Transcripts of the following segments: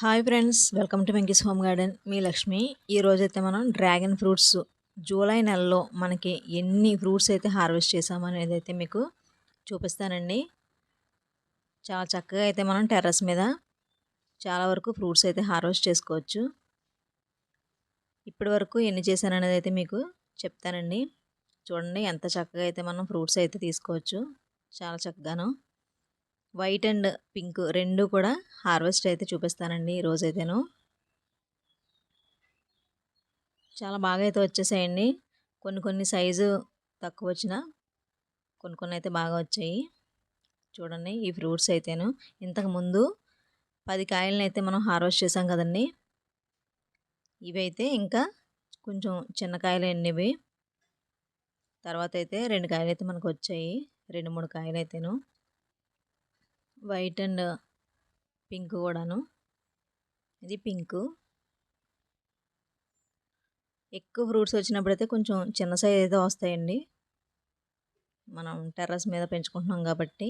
Hi friends welcome to Venky's home garden. మీ లక్ష్మి. ఈరోజైతే మనం dragon fruits July నెలలో మనకి ఎన్ని ఫ్రూట్స్ అయితే హార్వెస్ట్ చేసామనేది అయితే మీకు చూపిస్తానండి. చాలా చక్కగా అయితే మనం టెర్రస్ మీద చాలా వరకు ఫ్రూట్స్ అయితే హార్వెస్ట్ చేసుకోవచ్చు. ఇప్పటి వరకు ఎన్ని చేశాననేది అయితే మీకు చెప్తానండి. చూడండి ఎంత చక్కగా అయితే మనం ఫ్రూట్స్ అయితే తీసుకోవచ్చు. చాలా చక్కగాను. వైట్ అండ్ పింక్ రెండు కూడా హార్వెస్ట్ అయితే చూపిస్తానండి ఈరోజైతేను చాలా బాగా అయితే వచ్చేసాయండి. కొన్ని కొన్ని సైజు తక్కువ వచ్చిన కొన్ని కొన్ని అయితే బాగా వచ్చాయి. చూడండి ఈ ఫ్రూట్స్ అయితేను. ఇంతకుముందు పది కాయలను అయితే మనం హార్వెస్ట్ చేసాం కదండి. ఇవి అయితే ఇంకా కొంచెం చిన్న కాయలు ఎన్నివి తర్వాత అయితే రెండు కాయలు అయితే మనకు వచ్చాయి రెండు మూడు కాయలు అయితేను వైట్ అండ్ పింక్ కూడాను. ఇది పింక్. ఎక్కువ ఫ్రూట్స్ వచ్చినప్పుడైతే కొంచెం చిన్న సైజ్ అయితే వస్తాయండి. మనం టెర్రస్ మీద పెంచుకుంటున్నాం కాబట్టి.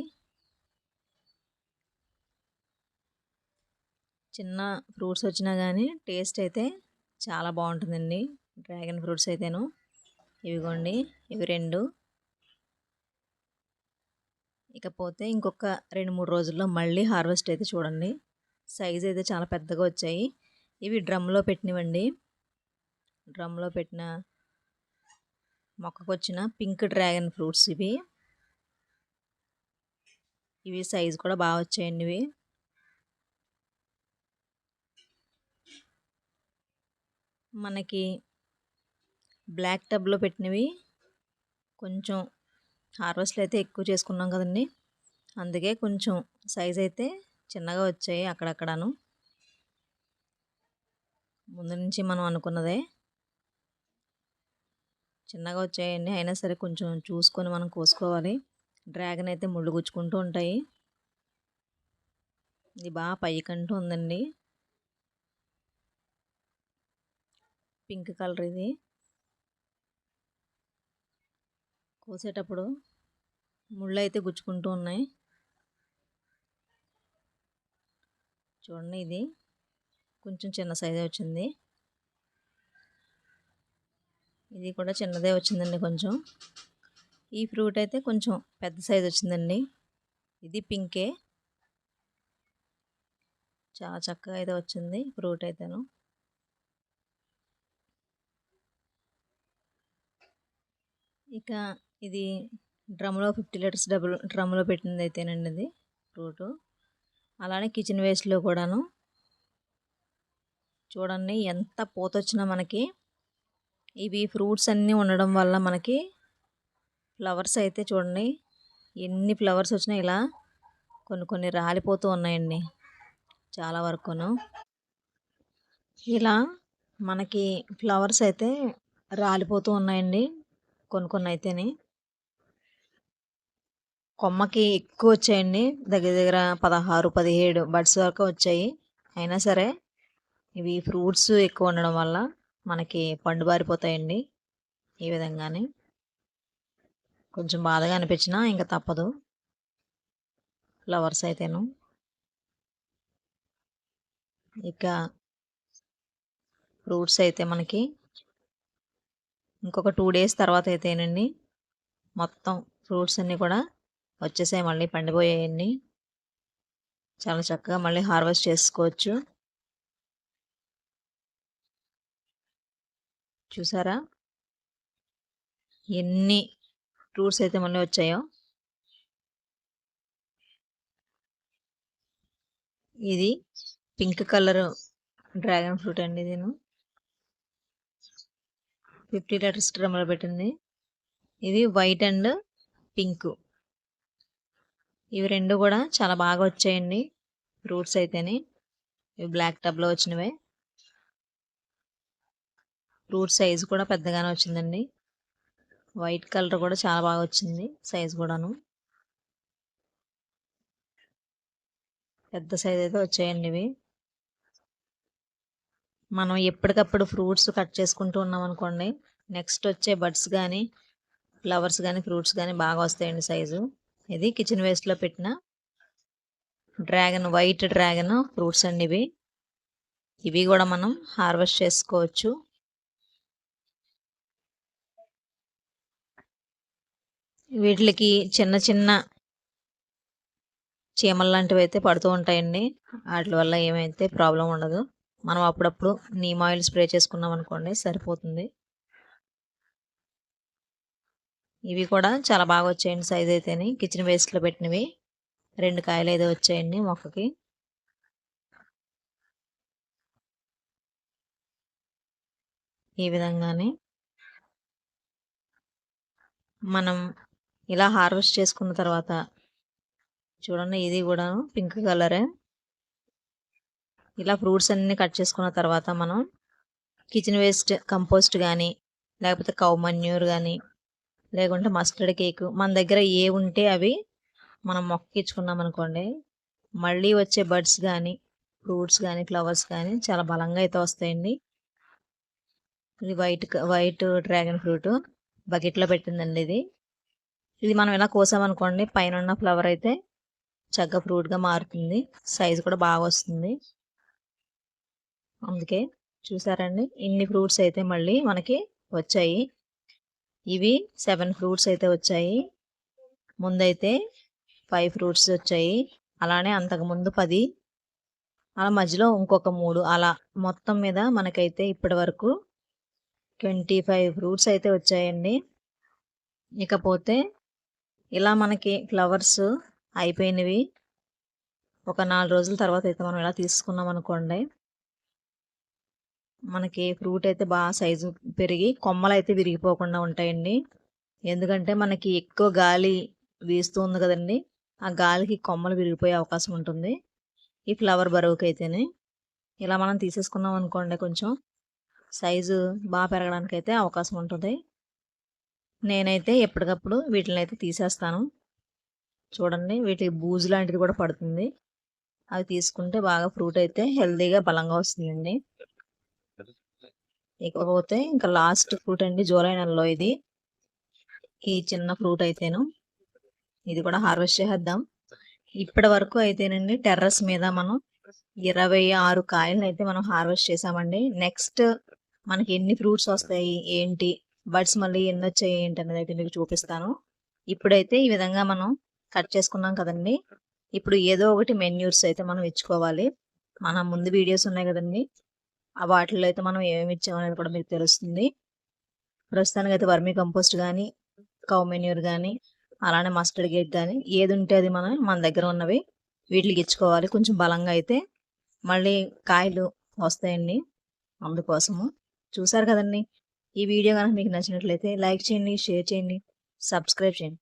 చిన్న ఫ్రూట్స్ వచ్చినా కానీ టేస్ట్ అయితే చాలా బాగుంటుందండి. డ్రాగన్ ఫ్రూట్స్ అయితేను. ఇవిగోండి. ఇవి రెండు. ఇకపోతే ఇంకొక రెండు మూడు రోజుల్లో మళ్ళీ హార్వెస్ట్ అయితే చూడండి. సైజ్ అయితే చాలా పెద్దగా వచ్చాయి. ఇవి డ్రమ్లో పెట్టినవండి డ్రమ్లో పెట్టిన మొక్కకు వచ్చిన పింక్ డ్రాగన్ ఫ్రూట్స్ ఇవి. ఇవి సైజ్ కూడా బాగా వచ్చాయండి ఇవి. మనకి బ్లాక్ టబ్లో పెట్టినవి కొంచెం హార్వెస్ట్లు అయితే ఎక్కువ చేసుకున్నాం కదండి. అందుకే కొంచెం సైజ్ అయితే చిన్నగా వచ్చాయి అక్కడక్కడను. ముందు నుంచి మనం అనుకున్నదే. చిన్నగా వచ్చాయండి. అయినా సరే కొంచెం చూసుకొని మనం కోసుకోవాలి. డ్రాగన్ అయితే ముళ్ళు గుచ్చుకుంటూ ఉంటాయి. ఇది బాగా పైకంటూ ఉందండి. పింక్ కలర్ ఇది. కోసేటప్పుడు ముళ్ళు అయితే గుచ్చుకుంటూ ఉన్నాయి. చూడండి ఇది. కొంచెం చిన్న సైజే వచ్చింది. ఇది కూడా చిన్నదే వచ్చిందండి కొంచెం. ఈ ఫ్రూట్ అయితే కొంచెం పెద్ద సైజ్ వచ్చిందండి. ఇది పింకే. చాలా చక్కగా అయితే వచ్చింది ఫ్రూట్ అయితేను. ఇక ఇది డ్రమ్లో ఫిఫ్టీ లీటర్స్ డబుల్ డ్రమ్లో పెట్టింది అయితేనండి ఇది ఫ్రూటు. అలానే కిచెన్ వేస్ట్లో కూడాను. చూడండి ఎంత పూత వచ్చినా మనకి. ఇవి ఫ్రూట్స్ అన్నీ ఉండడం వల్ల మనకి ఫ్లవర్స్ అయితే చూడండి ఎన్ని ఫ్లవర్స్ వచ్చినా ఇలా కొన్ని కొన్ని రాలిపోతూ ఉన్నాయండి చాలా వరకును. ఇలా మనకి ఫ్లవర్స్ అయితే రాలిపోతూ ఉన్నాయండి కొన్ని కొన్ని అయితేనే. కొమ్మకి ఎక్కువ వచ్చాయండి. దగ్గర దగ్గర పదహారు పదిహేడు బడ్స్ వరకు వచ్చాయి. అయినా సరే ఇవి ఫ్రూట్స్ ఎక్కువ ఉండడం వల్ల మనకి పండు బారిపోతాయండి ఈ విధంగానే. కొంచెం బాధగా అనిపించినా ఇంకా తప్పదు. ఫ్లవర్స్ అయితేను. ఇక ఫ్రూట్స్ అయితే మనకి ఇంకొక టూ డేస్ తర్వాత అయితేనండి మొత్తం ఫ్రూట్స్ అన్నీ కూడా వచ్చేసాయి మళ్ళీ పండిపోయాయండి చాలా చక్కగా మళ్ళీ హార్వెస్ట్ చేసుకోవచ్చు. చూసారా? ఎన్ని ఫ్రూట్స్ అయితే మళ్ళీ వచ్చాయో. ఇది పింక్ కలర్ డ్రాగన్ ఫ్రూట్ అండి నేను ఫిఫ్టీ లీటర్స్ డ్రమ్లో పెట్టింది. ఇది వైట్ అండ్ పింక్. ఇవి రెండు కూడా చాలా బాగా వచ్చాయండి. ఫ్రూట్స్ అయితేనే. ఇవి బ్లాక్ టబ్లో వచ్చినవే. ఫ్రూట్ సైజు కూడా పెద్దగానే వచ్చిందండి. వైట్ కలర్ కూడా చాలా బాగా వచ్చింది సైజు కూడాను. పెద్ద సైజ్ అయితే వచ్చాయండి ఇవి. మనం ఎప్పటికప్పుడు ఫ్రూట్స్ కట్ చేసుకుంటూ ఉన్నాం అనుకోండి నెక్స్ట్ వచ్చే బడ్స్ కానీ ఫ్లవర్స్ కానీ ఫ్రూట్స్ కానీ బాగా వస్తాయండి సైజు. ఇది కిచెన్ వేస్ట్లో పెట్టిన డ్రాగన్ వైట్ డ్రాగన్ ఫ్రూట్స్ అండి ఇవి. ఇవి కూడా మనం హార్వెస్ట్ చేసుకోవచ్చు. వీటికి చిన్న చిన్న చీమలు లాంటివి అయితే పడుతూ ఉంటాయండి. వాటి వల్ల ఏమైతే ప్రాబ్లం ఉండదు. మనం అప్పుడప్పుడు నీమ్ ఆయిల్ స్ప్రే చేసుకున్నాం అనుకోండి సరిపోతుంది. ఇవి కూడా చాలా బాగా వచ్చాయండి సైజ్ అయితేని. కిచెన్ వేస్ట్లో పెట్టినవి. రెండు కాయలు అయితే వచ్చాయండి మొక్కకి. ఈ విధంగానే మనం ఇలా హార్వెస్ట్ చేసుకున్న తర్వాత చూడండి ఇది కూడా పింక్ కలరే ఇలా ఫ్రూట్స్ అన్ని కట్ చేసుకున్న తర్వాత మనం కిచెన్ వేస్ట్ కంపోస్ట్ కానీ లేకపోతే కౌ మన్యూర్ కానీ లేకుంటే మస్టర్డ్ కేక్. మన దగ్గర ఏ ఉంటే అవి మనం మొక్కించుకున్నాం అనుకోండి మళ్ళీ వచ్చే బర్డ్స్ కానీ ఫ్రూట్స్ కానీ ఫ్లవర్స్ కానీ చాలా బలంగా అయితే వస్తాయండి. ఇది వైట్ వైట్ డ్రాగన్ ఫ్రూట్ బకెట్లో పెట్టిందండి ఇది. ఇది మనం ఇలా కోసామనుకోండి పైన ఉన్న ఫ్లవర్ అయితే చక్కగా ఫ్రూట్గా మారుతుంది. సైజు కూడా బాగా వస్తుంది. అందుకే చూసారండి ఇన్ని ఫ్రూట్స్ అయితే మళ్ళీ మనకి వచ్చాయి. ఇవి సెవెన్ ఫ్రూట్స్ అయితే వచ్చాయి. ముందైతే ఫైవ్ ఫ్రూట్స్ వచ్చాయి. అలానే అంతకుముందు పది. అలా మధ్యలో ఇంకొక మూడు. అలా మొత్తం మీద మనకైతే ఇప్పటి వరకు ట్వంటీ ఫైవ్ ఫ్రూట్స్ అయితే వచ్చాయండి. ఇకపోతే ఇలా మనకి ఫ్లవర్స్ అయిపోయినవి. ఒక నాలుగు రోజుల తర్వాత అయితే మనం ఇలా తీసుకున్నాం అనుకోండి మనకి ఫ్రూట్ అయితే బాగా సైజు పెరిగి కొమ్మలు అయితే విరిగిపోకుండా ఉంటాయండి. ఎందుకంటే మనకి ఎక్కువ గాలి వీస్తూ ఉంది కదండి. ఆ గాలికి కొమ్మలు విరిగిపోయే అవకాశం ఉంటుంది. ఈ ఫ్లవర్ బరువుకి అయితేనే ఇలా మనం తీసేసుకున్నాం అనుకోండి కొంచెం సైజు బాగా పెరగడానికి అయితే అవకాశం ఉంటుంది. నేనైతే ఎప్పటికప్పుడు వీటిని అయితే తీసేస్తాను. చూడండి వీటికి బూజు లాంటిది కూడా పడుతుంది. అవి తీసుకుంటే బాగా ఫ్రూట్ అయితే హెల్తీగా బలంగా వస్తుందండి. ఇకపోతే ఇంకా లాస్ట్ ఫ్రూట్ అండి జూలై నెలలో ఇది. ఈ చిన్న ఫ్రూట్ అయితేను. ఇది కూడా హార్వెస్ట్ చేద్దాం ఇప్పటి వరకు అయితేనండి టెర్రస్ మీద మనం ఇరవై ఆరు కాయలను అయితే మనం హార్వెస్ట్ చేసామండి. నెక్స్ట్ మనకి ఎన్ని ఫ్రూట్స్ వస్తాయి ఏంటి బర్డ్స్ మళ్ళీ ఎన్ని వచ్చాయి ఏంటి అనేది అయితే మీకు చూపిస్తాను. ఇప్పుడైతే ఈ విధంగా మనం కట్ చేసుకున్నాం కదండి. ఇప్పుడు ఏదో ఒకటి మెన్యూర్స్ అయితే మనం ఇచ్చుకోవాలి. మన ముందు వీడియోస్ ఉన్నాయి కదండి. ఆ వాటిల్లో అయితే మనం ఏమేమి ఇచ్చామనేది కూడా మీకు తెలుస్తుంది. ప్రస్తుతానికి అయితే వర్మీ కంపోస్ట్ కానీ కౌ మెన్యూర్ కానీ అలానే మస్టర్డ్ గేట్ కానీ ఏది ఉంటే అది మనం మన దగ్గర ఉన్నవి వీటికి ఇచ్చుకోవాలి. కొంచెం బలంగా అయితే మళ్ళీ కాయలు వస్తాయండి అందుకోసము. చూసారు కదండి? ఈ వీడియో కనుక మీకు నచ్చినట్లయితే లైక్ చేయండి షేర్ చేయండి సబ్స్క్రైబ్ చేయండి.